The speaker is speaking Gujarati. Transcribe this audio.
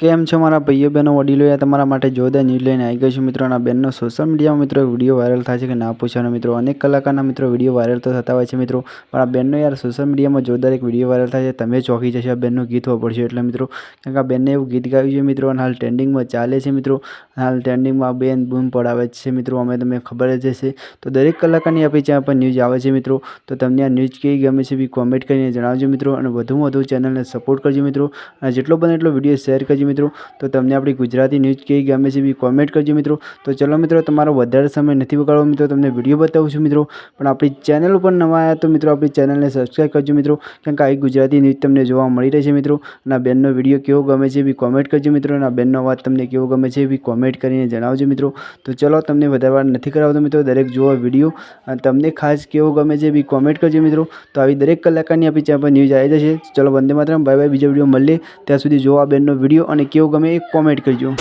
કેમ છો મારા ભાઈઓ બહેનો વડીલો યા તમારા માટે જોરદાર ન્યૂઝ લઈને આવી ગયો છું મિત્રો અને બેનનો સોશિયલ મીડિયામાં મિત્રો વીડિયો વાયરલ થાય છે કે ના પૂછવાનો મિત્રો અનેક કલાકારના મિત્રો વીડિયો વાયરલ તો થતા હોય છે મિત્રો. પણ આ બેનનો યાર સોશિયલ મીડિયામાં જોરદાર એક વીડિયો વાયરલ થાય છે. તમે ચોંકી જશે, આ બેનનું ગીત પડશે એટલે મિત્રો. કારણ કે આ બેનને એવું ગીત ગાયું છે મિત્રો અને હાલ ટ્રેન્ડિંગમાં ચાલે છે મિત્રો. હાલ ટ્રેન્ડિંગમાં બેન બૂમ પડાવે છે મિત્રો. અમે તમને ખબર જ હશે. તો દરેક કલાકારની આપણી ચેનલ પર ન્યૂઝ આવે છે મિત્રો. તો તમને આ ન્યૂઝ કેવી ગમે છે બી કોમેન્ટ કરીને જણાવજો મિત્રો. અને વધુમાં વધુ ચેનલને સપોર્ટ કરજો મિત્રો. અને જેટલો બને એટલો વીડિયો શેર કરજો મિત્રો. તો તમને આપણી ગુજરાતી ન્યૂઝ કેવી ગમે છે બી કોમેન્ટ કરજો મિત્રો. તો ચલો મિત્રો, તમારો વધારે સમય નથી બગાડવો મિત્રો, તમને વીડિયો બતાવું છું મિત્રો. પણ આપણી ચેનલ ઉપર નવા આવ્યા તો મિત્રો, આપણી ચેનલને સબસ્ક્રાઈબ કરજો મિત્રો. કારણ કે આવી ગુજરાતી ન્યૂઝ તમને જોવા મળી રહે છે મિત્રો. અને બેનનો વીડિયો કેવો ગમે છે બી કોમેન્ટ કરજો મિત્રો. અને બેનનો અવાજ તમને કેવો ગમે છે બી કોમેન્ટ કરીને જણાવજો મિત્રો. તો ચલો, તમને વધારે નથી કરાવતો મિત્રો, દરેક જોવા વીડિયો અને તમને ખાસ કેવો ગમે છે બી કોમેન્ટ કરજો મિત્રો. તો આવી દરેક કલાકારની આપણી ચેનલ પર ન્યૂઝ આવી જશે. ચલો, વંદે માતરમ. બાય બાય બીજો વીડિયો મળીએ. ત્યાં સુધી જોવા બેનનો વીડિયો અને કેવું ગમે એ કોમેન્ટ કરજો.